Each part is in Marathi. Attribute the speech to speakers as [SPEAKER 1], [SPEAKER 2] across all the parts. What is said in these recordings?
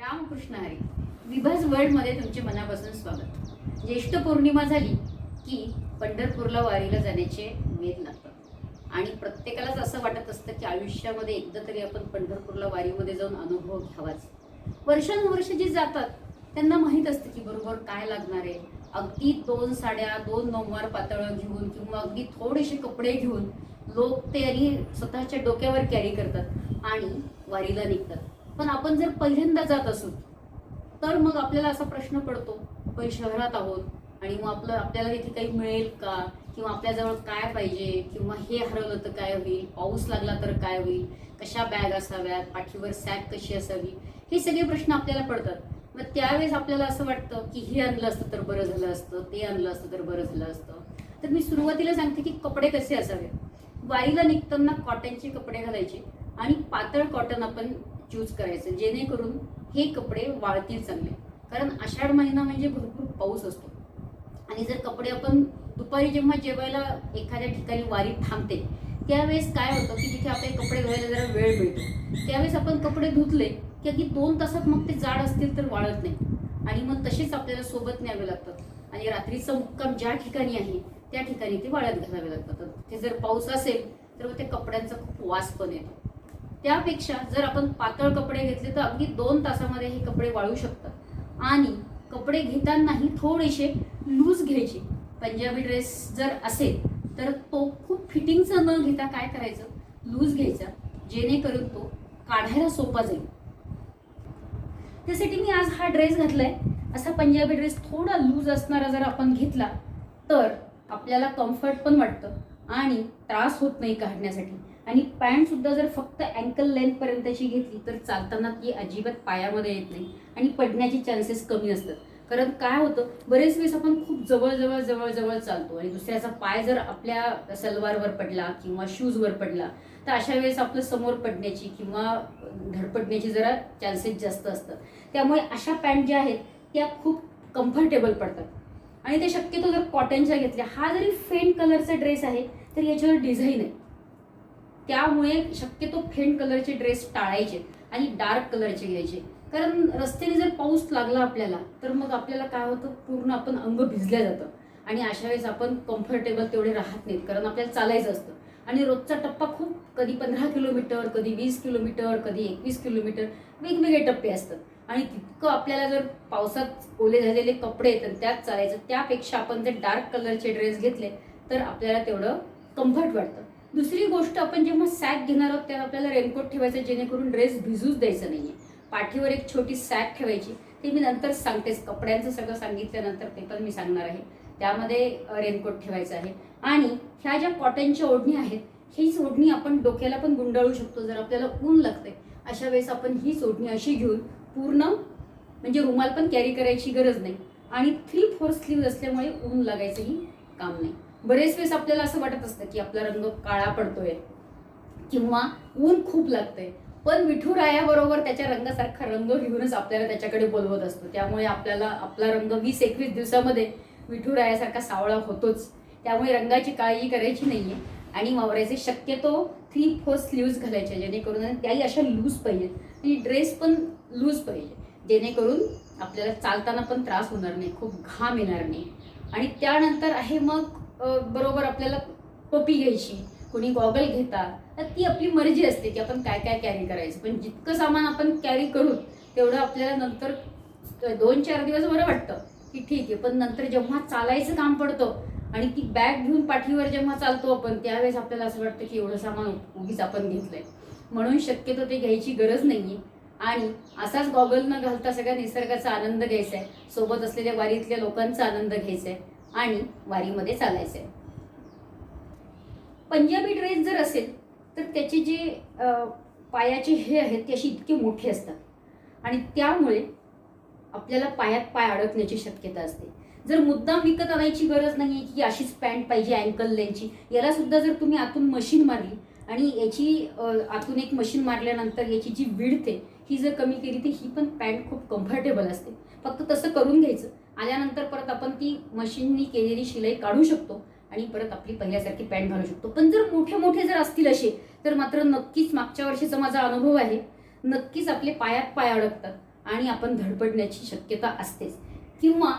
[SPEAKER 1] रामकृष्ण हरी विभाज वर्ल्डमध्ये तुमचे मनापासून स्वागत. ज्येष्ठ पौर्णिमा झाली की पंढरपूरला वारीला जाण्याचे वेध लागतात. आणि प्रत्येकालाच असं वाटत असतं की आयुष्यामध्ये एकदा तरी आपण पंढरपूरला वारीमध्ये जाऊन अनुभव घ्यावाच. वर्षानुवर्ष जे जातात त्यांना माहीत असतं की बरोबर काय लागणार आहे. अगदी दोन साड्या दोन नऊवार पातळं घेऊन किंवा अगदी थोडेसे कपडे घेऊन लोक ते आणि स्वतःच्या डोक्यावर कॅरी करतात आणि वारीला निघतात. पण आपण जर पहिल्यांदा जात असू तर मग आपल्याला असा प्रश्न पडतो आपण शहरात आहोत आणि मग आपलं आपल्याला इथे काही मिळेल का? किंवा आपल्याजवळ काय पाहिजे? किंवा हे हरवलं तर काय होईल? पाऊस लागला तर काय होईल? कशा बॅग असाव्यात? पाठीवर सॅक कशी असावी? हे सगळे प्रश्न आपल्याला पडतात. मग त्यावेळेस आपल्याला असं वाटतं की हे आणलं असतं तर बरं झालं असतं ते आणलं असतं तर बरं झालं असतं. तर मी सुरुवातीला सांगते की कपडे कसे असावे? वारीला निघताना कॉटनचे कपडे घालायचे आणि पातळ कॉटन आपण चूज करायचं. जेणेकरून हे कपडे वाळतील चांगले. कारण आषाढ महिना म्हणजे भरपूर पाऊस असतो. आणि जर कपडे आपण दुपारी जेव्हा जेवायला एखाद्या ठिकाणी वारी थांबते त्यावेळेस काय होतं की तिथे आपले कपडे धुवायला जरा वेळ मिळतो. त्यावेळेस आपण कपडे धुतले की अगदी दोन तासात मग ते जाड असतील तर वाळत नाही. आणि मग तसेच आपल्याला सोबत न्यावे लागतात. आणि रात्रीचा मुक्काम ज्या ठिकाणी आहे त्या ठिकाणी ते वाळत घालावे लागतात. ते जर पाऊस असेल तर मग ते कपड्यांचा खूप वास पण येतो. त्यापेक्षा जर आपण पातळ कपडे घेतले तर अगदी दोन तासामध्ये हे कपडे वाळू शकतात. आणि कपडे घेतानाही थोडेसे लूज घ्यायचे. पंजाबी ड्रेस जर असेल तर तो खूप फिटिंगचा न घेता काय करायचं? लूज घ्यायचा. जेणेकरून तो काढायला सोपा जाईल. त्यासाठी मी आज हा ड्रेस घातलाय. असा पंजाबी ड्रेस थोडा लूज असणारा जर आपण घेतला तर आपल्याला कम्फर्ट पण वाटतं आणि त्रास होत नाही काढण्यासाठी. आणि पॅन्टसुद्धा जर फक्त अँकल लेंथपर्यंतची घेतली तर चालताना ती अजिबात पायामध्ये येत नाही आणि पडण्याचे चान्सेस कमी असतात. कारण काय होतं बरेच वेळेस आपण खूप जवळजवळ जवळजवळ चालतो आणि दुसऱ्याचा पाय जर आपल्या सलवारवर पडला किंवा शूजवर पडला तर अशा वेळेस आपलं समोर पडण्याची किंवा धडपडण्याची जरा चान्सेस जास्त असतात. त्यामुळे अशा पॅन्ट ज्या आहेत त्या खूप कम्फर्टेबल पडतात. आणि ते शक्यतो जर कॉटनच्या घेतल्या हा जरी फेंट कलरचा ड्रेस आहे तर याच्यावर डिझाईन आहे. त्यामुळे शक्यतो फेंट कलरचे ड्रेस टाळायचे आणि डार्क कलरचे घ्यायचे. कारण रस्त्याने जर पाऊस लागला आपल्याला तर मग आपल्याला काय होतं? पूर्ण आपण अंग भिजल्या जातं. आणि अशा वेळेस आपण कम्फर्टेबल तेवढे राहत नाहीत कारण आपल्याला चालायचं असतं. आणि रोजचा टप्पा खूप कधी पंधरा किलोमीटर कधी वीस किलोमीटर कधी एकवीस किलोमीटर वेगवेगळे टप्पे असतात. आणि तितकं आपल्याला जर पावसात ओले झालेले कपडे आहेत त्यात चालायचं. त्यापेक्षा आपण जर डार्क कलरचे ड्रेस घेतले तर आपल्याला तेवढं कम्फर्ट वाटतं. दुसरी गोष्ट आपण जेव्हा सॅक घेणार आहोत तेव्हा आपल्याला रेनकोट ठेवायचं जेणेकरून ड्रेस भिजूच द्यायचं नाहीये. पाठीवर एक छोटी सॅक ठेवायची. ते मी नंतर सांगतेच कपड्यांचं सगळं सांगितल्यानंतर ते पण मी सांगणार आहे. त्यामध्ये रेनकोट ठेवायचं आहे. आणि ह्या ज्या कॉटनच्या ओढणी आहेत हीच ओढणी आपण डोक्याला पण गुंडाळू शकतो जर आपल्याला ऊन लागते अशा वेळेस आपण हीच ओढणी अशी घेऊन पूर्ण म्हणजे रुमाल पण कॅरी करायची गरज नाही. आणि थ्री फोर स्लीव्ह असल्यामुळे ऊन लागायचंही काम नाही. बरेच वेळेस आपल्याला असं वाटत असतं की आपला रंग काळा पडतोय किंवा ऊन खूप लागतंय. पण विठुरायाबरोबर त्याच्या रंगासारखा रंग घेऊनच आपल्याला त्याच्याकडे बोलवत असतो. त्यामुळे आपल्याला आपला रंग वीस एकवीस दिवसामध्ये विठुरायासारखा सावळा होतोच. त्यामुळे रंगाची काळजी करायची नाहीये. आणि वावरायचे शक्यतो थ्री फोर स्लीव्ज घालायचे जेणेकरून त्याही अशा लूज पाहिजेत आणि ड्रेस पण लूज पाहिजे. जेणेकरून आपल्याला चालताना पण त्रास होणार नाही खूप घाम येणार नाही. आणि त्यानंतर आहे मग बरोबर आपल्याला टोपी घ्यायची कोणी गॉगल घेतात तर ती आपली मर्जी असते की आपण काय काय कॅरी करायचं. पण जितकं सामान आपण कॅरी करू तेवढं आपल्याला नंतर दोन चार दिवस बरं वाटतं की ठीक आहे पण नंतर जेव्हा चालायचं काम पडतं आणि ती बॅग घेऊन पाठीवर जेव्हा चालतो आपण त्यावेळेस आपल्याला असं वाटतं की एवढं सामान उगीच आपण घेतलंय. म्हणून शक्यतो ते घ्यायची गरज नाहीये. आणि असाच गॉगल न घालता सगळ्या निसर्गाचा आनंद घ्यायचा आहे सोबत असलेल्या वारीतल्या लोकांचा आनंद घ्यायचा आहे आणि वारीमध्ये चालायचं आहे पंजाबी ड्रेस जर असेल तर त्याचे जे पायाचे हे आहेत ते अशी इतके मोठे असतात. आणि त्यामुळे आपल्याला पायात पाय अडकण्याची शक्यता असते. जर मुद्दाम विकत आणायची गरज नाही की अशीच पॅन्ट पाहिजे अँकल लेनची याला सुद्धा जर तुम्ही आतून मशीन मारली आणि याची आतून एक मशीन मारल्यानंतर याची जी विडते ही जर कमी केली तर ही पण पॅन्ट खूप कम्फर्टेबल असते. फक्त तसं करून घ्यायचं. आल्यानंतर परत आपण ती मशीननी केलेली शिलाई काढू शकतो आणि परत आपली पहिल्यासारखी पॅन्ट घालू शकतो. पण जर मोठे मोठे जर असतील असे तर मात्र नक्कीच मागच्या वर्षीचा माझा अनुभव आहे नक्कीच आपले पायात पाय अडकतात आणि आपण धडपडण्याची शक्यता असतेच. किंवा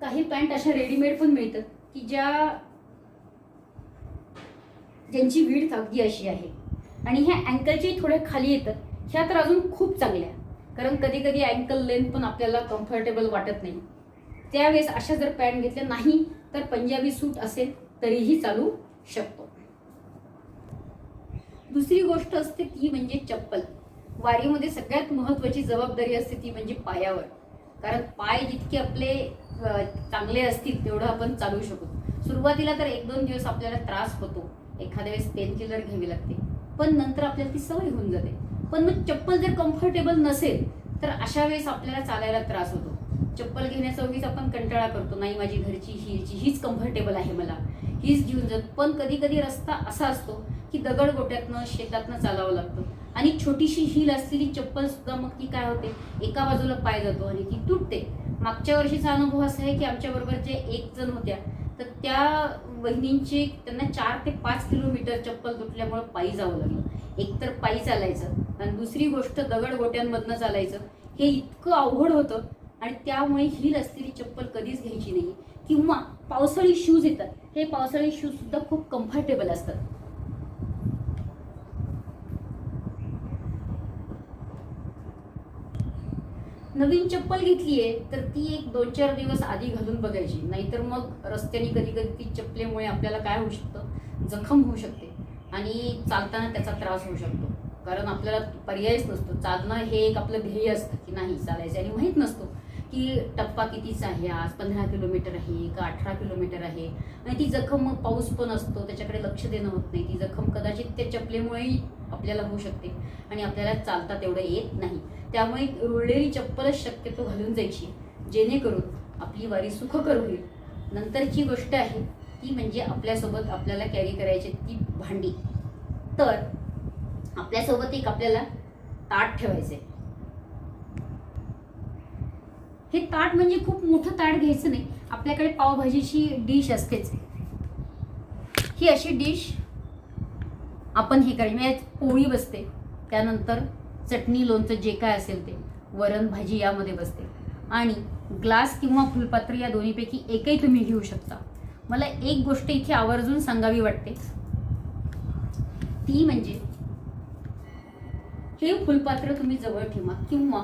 [SPEAKER 1] काही पॅन्ट अशा रेडीमेड पण मिळतात की ज्या ज्यांची वीड अगदी अशी आहे. आणि ह्या अँकलच्याही थोड्या खाली येतात. ह्या तर अजून खूप चांगल्या. कारण कधी कधी अँकल लेंथ पण आपल्याला कम्फर्टेबल वाटत नाही. त्यावेळेस अशा जर पॅन्ट घेतल्या नाही तर पंजाबी सूट असेल तरीही चालू शकतो. दुसरी गोष्ट असते ती म्हणजे चप्पल. वारीमध्ये सगळ्यात महत्वाची जबाबदारी असते ती म्हणजे पायावर. कारण पाय जितके आपले चांगले असतील तेवढं आपण चालू शकतो. सुरुवातीला तर एक दोन दिवस आपल्याला त्रास होतो. एखाद्या वेळेस पेन किलर घ्यावी लागते. पण नंतर आपल्याला ती सवय होऊन जाते. पण मग चप्पल जर कम्फर्टेबल नसेल तर अशा वेळेस आपल्याला चालायला त्रास होतो. चप्पल घेण्याचा उगीच आपण कंटाळा करतो. नाही माझी घरची हीची हीच कम्फर्टेबल आहे मला. हीच घेऊन जात पण कधी कधी रस्ता असा असतो की दगड गोट्यातनं शेतातनं चालावं लागतं. आणि छोटीशी हील असलेली चप्पल सुद्धा मग ती काय होते? एका बाजूला पाय जातो आणि ती तुटते. मागच्या वर्षीचा अनुभव असा आहे की आमच्या बरोबर जे एक जण होत्या तर त्या बहिणींचे त्यांना चार ते पाच किलोमीटर चप्पल तुटल्यामुळे पायी जावं लागलं. एक तर पायी चालायचं आणि दुसरी गोष्ट दगड गोट्यांमधनं चालायचं. हे इतकं अवघड होतं आणि त्यामुळे हिल असलेली चप्पल कधीच घ्यायची नाही. किंवा पावसाळी शूज येतात. हे पावसाळी शूज सुद्धा खूप कम्फर्टेबल असतात. नवीन चप्पल घेतलीये तर ती एक दोन चार दिवस आधी घालून बघायची. नाहीतर मग रस्त्याने कधी कधी ती चपलेमुळे आपल्याला काय होऊ शकतं? जखम होऊ शकते. आणि चालताना त्याचा त्रास होऊ शकतो. कारण आपल्याला पर्यायच नसतो. चालणं हे एक आपलं ध्येय असतं की नाही चालायचं. आणि माहीत नसतो. की टप्पा कितीचा आहे आज? पंधरा किलोमीटर आहे का अठरा किलोमीटर आहे? आणि ती जखम पाऊस पण असतो त्याच्याकडे लक्ष देणं होत नाही. ती जखम कदाचित त्या चपलेमुळेही आपल्याला होऊ शकते आणि आपल्याला चालता तेवढं येत नाही. त्यामुळे रुळलेली चप्पलच शक्यतो घालून जायची जेणेकरून आपली वारी सुखकर होईल. नंतरची गोष्ट आहे ती म्हणजे आपल्यासोबत आपल्याला कॅरी करायची ती भांडी. तर आपल्यासोबत एक आपल्याला ताट ठेवायचंय. हे ताट म्हणजे खूप मोठं ताट घ्यायचं नाही. आपल्याकडे पावभाजीची डिश असतेच. ही अशी डिश आपण हे करायची म्हणजे पोळी बसते. त्यानंतर चटणी लोणचं जे काय असेल ते. वरण भाजी यामध्ये बसते. आणि ग्लास किंवा फुलपात्र या दोन्हीपैकी एकही तुम्ही घेऊ शकता. मला एक गोष्ट इथे आवर्जून सांगावी वाटते. ती म्हणजे हे फुलपात्र तुम्ही जवळ ठेवा किंवा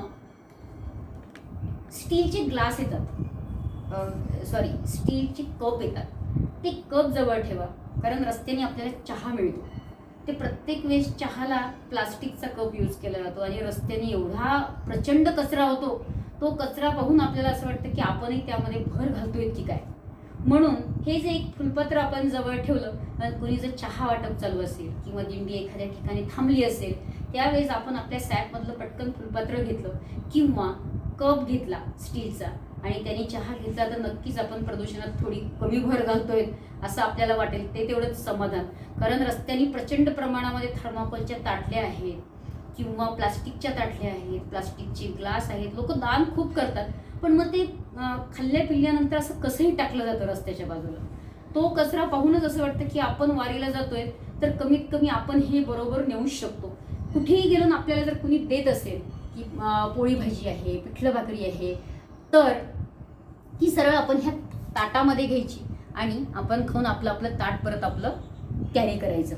[SPEAKER 1] स्टीलचे ग्लास येतात. सॉरी स्टीलचे कप येतात. ते कप जवळ ठेवा कारण रस्त्याने आपल्याला चहा मिळतो. ते प्रत्येक वेळेस चहाला प्लास्टिकचा कप यूज केला जातो आणि रस्त्याने एवढा प्रचंड कचरा होतो तो कचरा पाहून आपल्याला असं वाटतं की आपणही त्यामध्ये भर घालतोय की काय? म्हणून हे जे एक फुलपत्र आपण जवळ ठेवलं आणि कुणी जर चहा वाटप चालू असेल किंवा दिंडी एखाद्या ठिकाणी थांबली असेल त्यावेळेस आपण आपल्या सॅपमधलं पटकन फुलपत्र घेतलं किंवा कप घेतला स्टीलचा आणि त्यांनी चहा घेतला तर नक्कीच आपण प्रदूषणात थोडी कमी भर घालतोय असं आपल्याला वाटेल. ते तेवढंच समाधान. कारण रस्त्याने प्रचंड प्रमाणामध्ये थर्माकोलच्या ताटल्या आहेत किंवा प्लास्टिकच्या ताटल्या आहेत प्लास्टिकचे ग्लास आहेत. लोक दान खूप करतात. पण मग ते खाल्ल्या पिल्ल्यानंतर असं कसंही टाकलं जातं रस्त्याच्या बाजूला. तो कचरा पाहूनच असं वाटतं की आपण वारीला जातोय तर कमीत कमी आपण हे बरोबर नेऊच शकतो. कुठेही गेलो आपल्याला जर कुणी देत असेल की पोळी भाजी आहे पिठलं भाकरी आहे तर ही सरळ आपण ह्या ताटामध्ये घ्यायची आणि आपण खाऊन आपलं आपलं ताट परत आपलं कॅरी करायचं.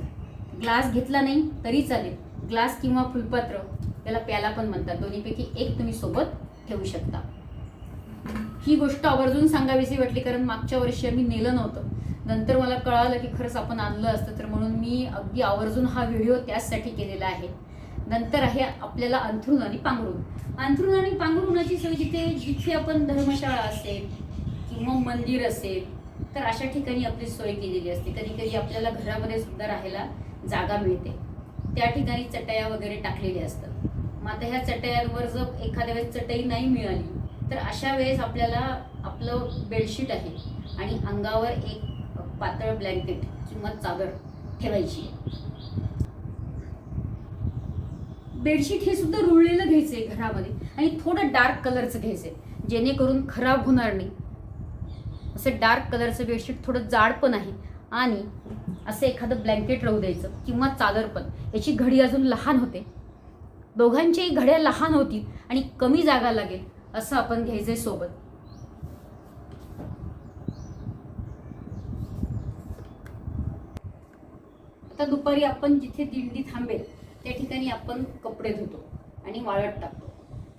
[SPEAKER 1] ग्लास घेतला नाही तरी चालेल. ग्लास किंवा फुलपात्र त्याला प्याला पण म्हणतात. दोन्हीपैकी एक तुम्ही सोबत ठेवू शकता. ही गोष्ट आवर्जून सांगावीशी वाटली कारण मागच्या वर्षी आम्ही नेलं नव्हतं. नंतर मला कळालं की खरंच आपण आणलं असतं तर म्हणून मी अगदी आवर्जून हा व्हिडिओ त्याचसाठी केलेला आहे. नंतर आहे आपल्याला अंथरुण आणि पांघरुण. अंथरुण आणि पांघरुणाची सोय जिथे जिथे आपण धर्मशाळा असेल किंवा मंदिर असेल तर अशा ठिकाणी आपली सोय केलेली असते. कधी कधी आपल्याला घरामध्ये सुद्धा राहायला जागा मिळते. त्या ठिकाणी चटया वगैरे टाकलेल्या असतात. मग आता ह्या चटयांवर जर एखाद्या वेळेस चटई नाही मिळाली तर अशा वेळेस आपल्याला आपलं बेडशीट आहे आणि अंगावर एक पातळ ब्लँकेट किंवा चादर ठेवायची बेडशीट हे सुद्धा रुळलेलं घ्यायचंय घरामध्ये. आणि थोडं डार्क कलरचं घ्यायचंय. जेणेकरून खराब होणार नाही. असं डार्क कलरचं बेडशीट थोडं जाड पण आहे. आणि असं एखादं ब्लँकेट राहू द्यायचं किंवा चादर पण. याची घडी अजून लहान होते. दोघांच्याही घड्या लहान होतील आणि कमी जागा लागेल असं आपण घ्यायचंय सोबत. आता दुपारी आपण जिथे दिंडी थांबेल त्या ठिकाणी आपण कपडे धुतो आणि वाळत टाकतो.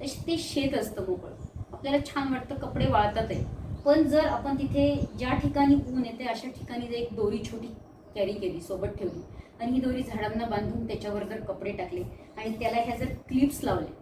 [SPEAKER 1] तसे ते शेत असतं मोकळं. आपल्याला छान वाटतं कपडे वाळतात आहे पण जर आपण तिथे ज्या ठिकाणी ऊन येते अशा ठिकाणी जर एक दोरी छोटी कॅरी केली सोबत ठेवली आणि ही दोरी झाडांना बांधून त्याच्यावर जर कपडे टाकले आणि त्याला ह्या जर क्लिप्स लावले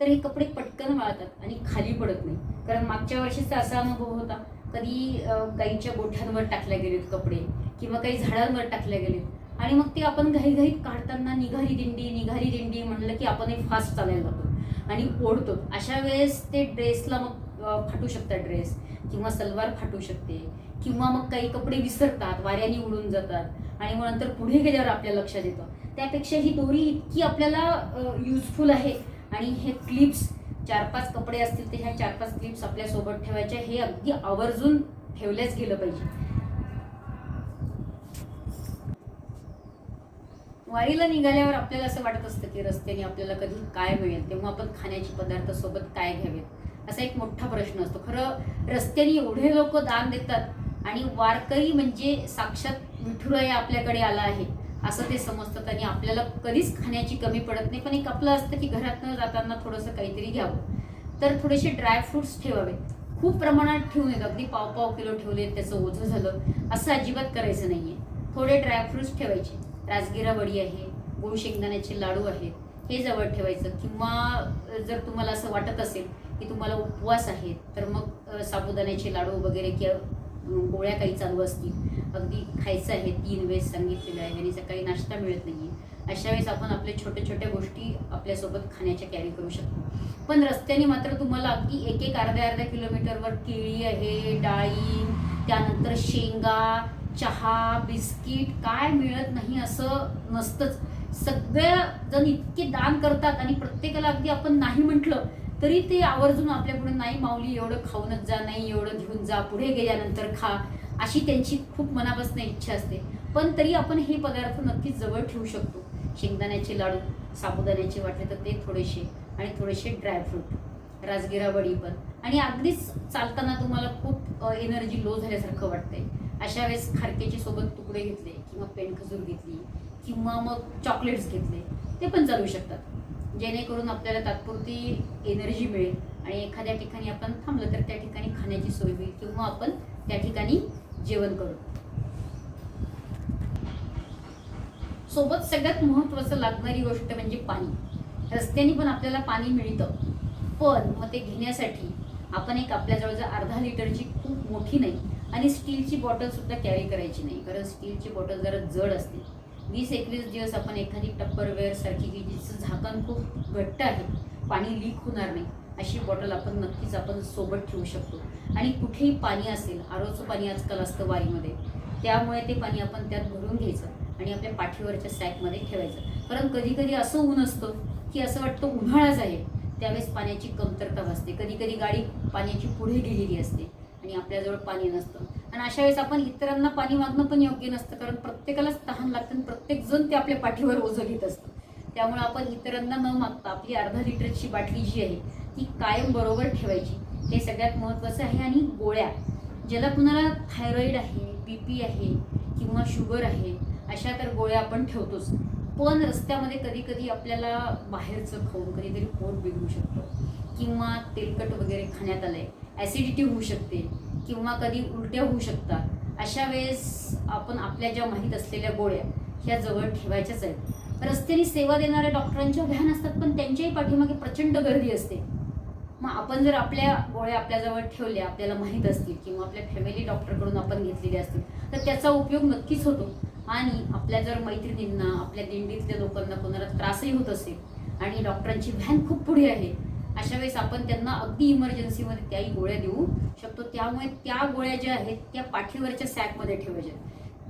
[SPEAKER 1] तर हे कपडे पटकन वाळतात आणि खाली पडत नाही. कारण मागच्या वर्षीचा असा अनुभव होता. कधी गाईच्या गोठ्यांवर टाकल्या गेलेत कपडे किंवा काही झाडांवर टाकल्या गेलेत. आणि मग ते आपण घाईघाईत काढताना निघारी दिंडी निघारी दिंडी म्हणलं की आपण एक फास्ट चालायला जातो आणि ओढतो. अशा वेळेस ते ड्रेसला मग फाटू शकतात ड्रेस किंवा सलवार फाटू शकते. किंवा मग काही कपडे विसरतात वाऱ्याने उडून जातात. आणि मग नंतर पुढे गेल्यावर आपल्या लक्षात येतं. त्यापेक्षा ही दोरी इतकी आपल्याला युजफुल आहे. आणि हे क्लिप्स चार पाच कपडे असतील तर ह्या चार पाच क्लिप्स आपल्यासोबत ठेवायच्या हे अगदी आवर्जून ठेवल्याच गेलं पाहिजे. वारीला निघाल्यावर आपल्याला असं वाटत असतं की रस्त्याने आपल्याला कधी काय मिळेल तेव्हा आपण खाण्याचे पदार्थ सोबत काय घ्यावेत? असा एक मोठा प्रश्न असतो. खरं रस्त्याने एवढे लोक दान देतात आणि वारकरी म्हणजे साक्षात विठुराया आपल्याकडे आला आहे असं ते समजतात आणि आपल्याला कधीच खाण्याची कमी पडत नाही. पण एक आपलं असतं की घरातनं जाताना थोडंसं काहीतरी घ्यावं. तर थोडेसे ड्रायफ्रुट्स ठेवावे खूप प्रमाणात ठेवून येत अगदी पाव पाव किलो ठेवले त्याचं ओझं झालं. असं अजिबात करायचं नाही आहे थोडे ड्रायफ्रुट्स ठेवायचे. राजगिरा वडी आहे गोड शेंगदाण्याचे लाडू आहेत हे जवळ ठेवायचं. किंवा जर तुम्हाला असं वाटत असेल की तुम्हाला उपवास आहे तर मग साबुदाण्याचे लाडू वगैरे किंवा गोळ्या काही चालू असतील. अगदी खायचं आहे तीन वेळेस सांगितलेलं आहे आणि सकाळी नाश्ता मिळत नाहीये. अशा वेळेस आपण आपल्या छोट्या छोट्या गोष्टी आपल्यासोबत खाण्याच्या कॅरी करू शकतो. पण रस्त्याने मात्र तुम्हाला अगदी एक एक अर्ध्या अर्ध्या किलोमीटरवर केळी आहे डाळी त्यानंतर शेंगा चहा बिस्किट काय मिळत नाही असं नसतंच. सगळ्या जण इतके दान करतात आणि प्रत्येकाला अगदी आपण नाही म्हटलं तरी ते आवर्जून आपल्या पुढे नाही माऊली एवढं खाऊनच जा नाही एवढं घेऊन जा पुढे गेल्यानंतर खा. अशी त्यांची खूप मनापासून इच्छा असते. पण तरी आपण हे पदार्थ नक्कीच जवळ ठेवू शकतो. शेंगदाण्याचे लाडू साबुदाण्याचे वाटले तर ते थोडेसे आणि थोडेसे ड्रायफ्रूट राजगिरा वडी पण. आणि अगदीच चालताना तुम्हाला खूप एनर्जी लो झाल्यासारखं वाटतंय. अशा वेळेस खारकेचे सोबत तुकडे घेतले किंवा पेनखजूर घेतली किंवा मग चॉकलेट्स घेतले ते पण चालू शकतात. जेणेकरून आपल्याला तात्पुरती एनर्जी मिळेल आणि एखाद्या ठिकाणी आपण थांबलं तर त्या ठिकाणी खाण्याची सोय होईल किंवा आपण त्या ठिकाणी जेवण करू. सोबत सगळ्यात महत्त्वाचं लागणारी गोष्ट म्हणजे पाणी. रस्त्याने पण आपल्याला पाणी मिळतं पण मग ते घेण्यासाठी आपण एक आपल्याजवळ अर्धा लिटरची खूप मोठी नाही आणि स्टीलची बॉटलसुद्धा कॅरी करायची नाही. कारण स्टीलची बॉटल जरा जड असते. वीस एकवीस दिवस आपण एखादी टप्परवेअरसारखी की जिचं झाकण खूप घट्ट आहे पाणी लीक होणार नाही अशी बॉटल आपण नक्कीच आपण सोबत ठेवू शकतो. आणि कुठेही पाणी असेल आरोचं पाणी आजकाल असतं वाईमध्ये त्यामुळे ते पाणी आपण त्यात भरून घ्यायचं आणि आपल्या पाठीवरच्या सॅकमध्ये ठेवायचं. कारण कधी कधी असं ऊन असतं की असं वाटतं उन्हाळाच आहे त्यावेळेस पाण्याची कमतरता भासते. कधी कधी गाडी पाण्याची पुढे गेलेली असते. आणि आपल्याजवळ पाणी नसतं. आणि अशा वेळेस आपण इतरांना पाणी मागणं पण योग्य नसतं कारण प्रत्येकालाच तहान लागतं आणि प्रत्येक जण ते आपल्या पाठीवर ओझं घेत असतं. त्यामुळे आपण इतरांना न मागता आपली अर्धा लिटरची बाटली जी आहे ती कायम बरोबर ठेवायची. हे सगळ्यात महत्त्वाचं आहे. आणि गोळ्या ज्याला कुणाला थायरॉईड आहे बी पी आहे किंवा शुगर आहे अशा तर गोळ्या आपण ठेवतोच. पण रस्त्यामध्ये कधी कधी आपल्याला बाहेरचं खाऊन कधीतरी पोट बिघडू शकतो. किंवा तेलकट वगैरे खाण्यात आलं आहे ॲसिडिटी होऊ शकते किंवा कधी उलट्या होऊ शकतात. अशा वेळेस आपण आपल्या ज्या माहीत असलेल्या गोळ्या ह्या जवळ ठेवायच्याच आहेत. रस्त्याने सेवा देणाऱ्या डॉक्टरांच्या व्हॅन असतात पण त्यांच्याही पाठीमागे प्रचंड गर्दी असते. मग आपण जर आपल्या गोळ्या आपल्याजवळ ठेवल्या आपल्याला माहीत असतील किंवा आपल्या फॅमिली डॉक्टरकडून आपण घेतलेल्या असतील तर त्याचा उपयोग नक्कीच होतो. आणि आपल्या जर मैत्रिणींना आपल्या दिंडीतल्या लोकांना कोणाला त्रासही होत असेल आणि डॉक्टरांची व्हॅन खूप पुढे आहे अशा वेळेस आपण त्यांना अगदी इमर्जन्सीमध्ये त्याही गोळ्या देऊ शकतो. त्यामुळे त्या गोळ्या ज्या आहेत त्या पाठीवरच्या सॅकमध्ये ठेवायच्या.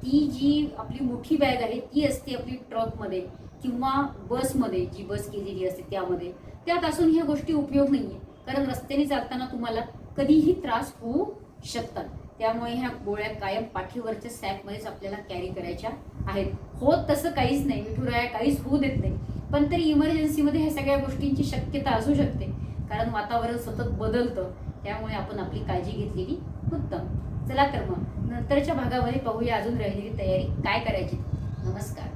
[SPEAKER 1] ती जी आपली मोठी बॅग आहे ती असते आपली ट्रकमध्ये किंवा बसमध्ये जी बस केलेली असते त्यामध्ये. त्यात असून ह्या गोष्टी उपयोग नाहीये. कारण रस्त्याने चालताना तुम्हाला कधीही त्रास होऊ शकतात. त्यामुळे ह्या गोळ्या कायम पाठीवरच्या सॅकमध्येच आपल्याला कॅरी करायच्या आहेत. होत तसं काहीच नाही. विठुराया काहीच होऊ देत नाही. पण तरी इमर्जन्सीमध्ये ह्या सगळ्या गोष्टींची शक्यता असू शकते. कारण वातावरण सतत बदलतं. त्यामुळे आपण आपली काळजी घेतलेली उत्तम. चला तर मग नंतरच्या भागामध्ये पाहूया अजून राहिलेली तयारी काय करायची. नमस्कार.